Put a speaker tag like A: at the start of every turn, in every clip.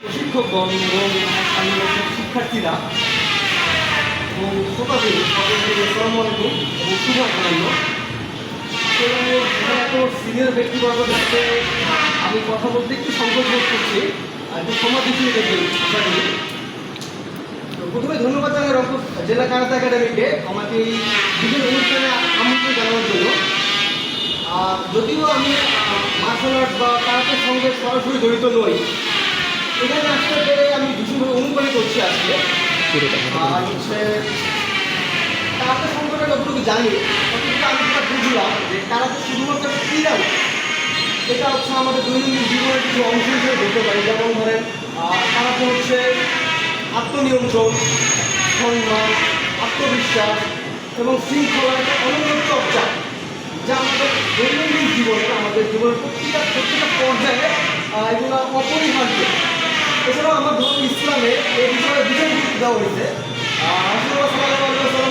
A: প্রশিক্ষকগণ এবং শিক্ষার্থীরা। এবং শ্রোতাদের এত সিনিয়র ব্যক্তিবর্গ যাতে আমি কথা বলতে একটু সংকোচ বোধ করছি, আর একটু সময় করি তো প্রথমে ধন্যবাদ জানাই রংপুর জেলা কারাতে একাডেমিকে আমাকে এই বিশেষ অনুষ্ঠানে আমন্ত্রণ জানানোর জন্য। আর যদিও আমি মার্শাল আর্ট বা কারাতের সঙ্গে সরাসরি জড়িত নই এখানে আসতে পেরে আমি ভীষণভাবে অনুপ্রাণিত করছি আজকে। আর হচ্ছে কারাতে সম্পর্কে যতটুকু জানি ততটুকু আমি যেটা বুঝলাম যে কারাতে শুধুমাত্র একটা ক্রীড়া এটা হচ্ছে আমাদের দৈনন্দিন জীবনের কিছু অংশ হিসেবে ধরতে পারি। যেমন ধরেন আহ, কারাতে হচ্ছে আত্মনিয়ন্ত্রণ সম্মান আত্মবিশ্বাস এবং শৃঙ্খলার একটা অনন্য চর্চা যা আমাদের দৈনন্দিন জীবনে আমাদের জীবনের প্রত্যেকটা প্রত্যেকটা পর্যায়ে এগুলো অপরিহার্য। এছাড়াও আমার ধর্ম ইসলামে এই বিষয়ে বিশেষ গুরুত্ব দেওয়া হয়েছে।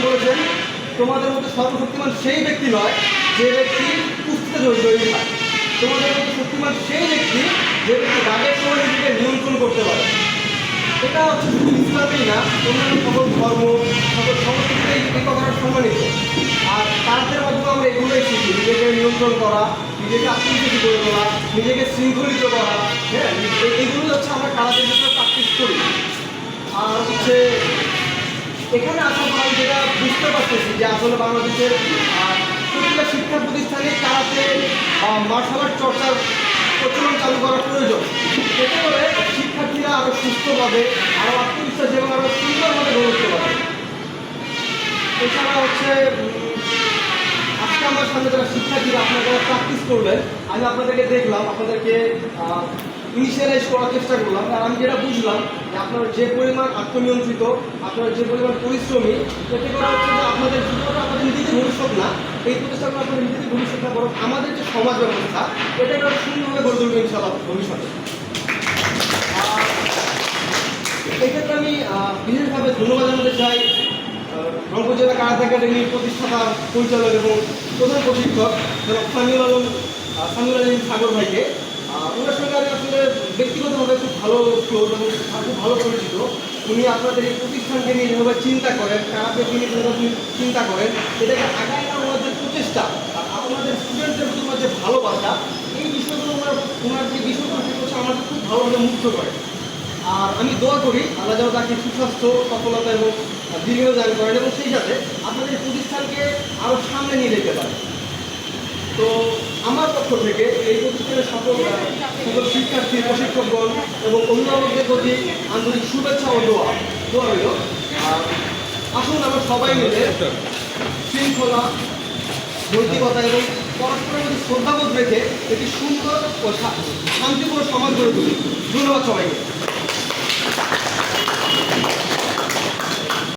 A: বলেছেন, তোমাদের মধ্যে সর্বশক্তিমান সেই ব্যক্তি নয় যে ব্যক্তি কুস্তিতে জড়িত হয় তোমাদের মধ্যে শক্তিমান সেই ব্যক্তি যে ব্যক্তি রাগের সময় নিজেকে নিয়ন্ত্রণ করতে পারে। এটা হচ্ছে শুধু ইসলামেই না, অন্যান্য সকল ধর্ম, সকল সংস্কৃতিতেই এই কথাটা সম্মানিত। আর তাদের মাধ্যমে আমরা এগুলোই শিখি, নিজেকে নিয়ন্ত্রণ করা নিজেকে আত্মবিশ্বাসী করে তোলা, নিজেকে শৃঙ্খলিত করা হ্যাঁ এ- এগুলোই হচ্ছে আমরা কারাতের ভিতরে প্র্যাকটিস করি। আর হচ্ছে এখানে আসার পর যেটা বুঝতে পারতেছি যে আসলে বাংলাদেশের প্রতিটা শিক্ষা প্রতিষ্ঠানে কারাতে মার্শাল আর্ট চর্চার প্রচলন চালু করা প্রয়োজন। এতে করে শিক্ষার্থীরা আরও সুস্থভাবে আরও আত্মবিশ্বাস এবং আরও সুন্দরভাবে গড়ে উঠতে পারবে। এছাড়া হচ্ছে আজকে সামনে যারা শিক্ষার্থীরা, আপনারা যারা প্র্যাকটিস করবেন, আমি আপনাদেরকে দেখলাম, আপনাদেরকে ইনিশিয়ালাইজ করার চেষ্টা করলাম। আর আমি যেটা বুঝলাম, যে আপনারা যে পরিমাণ আত্মনিয়ন্ত্রিত, আপনারা যে পরিমাণ পরিশ্রমী, এতে করে হচ্ছে যে আপনাদের শুধুমাত্র আপনাদের নিজেদের ভবিষ্যৎ না, এই প্রতিষ্ঠানগুলো আপনাদের নিজেদের ভবিষ্যৎ না, বরং আমাদের যে সমাজ ব্যবস্থা, এটা আরও সুন্দরভাবে গড়ে তুলবে ইনশাআল্লাহ ভবিষ্যতে। এক্ষেত্রে আমি বিশেষভাবে ধন্যবাদ জানাতে চাই রংপুর জেলা কারাতে একাডেমির প্রতিষ্ঠাতা পরিচালক এবং প্রধান প্রশিক্ষক জনাব সামিউল আলম সামিউল আলম সাগর ভাইকে। ওনার সঙ্গে আমি আসলে ব্যক্তিগতভাবে খুব ভালো ক্লোজ এবং খুব ভালো পরিচিত। উনি আপনাদের এই প্রতিষ্ঠানকে নিয়ে যেভাবে চিন্তা করেন কারাতেকে নিয়ে যেভাবে চিন্তা করেন, এটাকে আগায় নেওয়ার যে প্রচেষ্টা আর আপনাদের স্টুডেন্টদের প্রতি ওনার যে ভালোবাসা, এই বিষয়গুলো ওনার ওনার যে বিষয়গুলো সেগুলো আমাকে খুব ভালোভাবে মুগ্ধ করে। আর আমি দোয়া করি আল্লাহ যেন তাকে সুস্বাস্থ্য, সফলতা এবং দীর্ঘ দান করেন এবং সেই সাথে আপনাদের প্রতিষ্ঠানকে আরও সামনে নিয়ে যেতে পারে। তো আমার পক্ষ থেকে এই প্রতিষ্ঠানের সকল সকল শিক্ষার্থী, প্রশিক্ষকগণ এবং অভিভাবকদের প্রতি আন্তরিক শুভেচ্ছা ও দোয়া দোয়া রইল। আর আসুন আমরা সবাই মিলে শৃঙ্খলা, নৈতিকতা এবং পরস্পরের প্রতি শ্রদ্ধাবোধ রেখে একটি সুন্দর ও শান্তিপূর্ণ সমাজ গড়ে তুলি। ধন্যবাদ সবাইকে।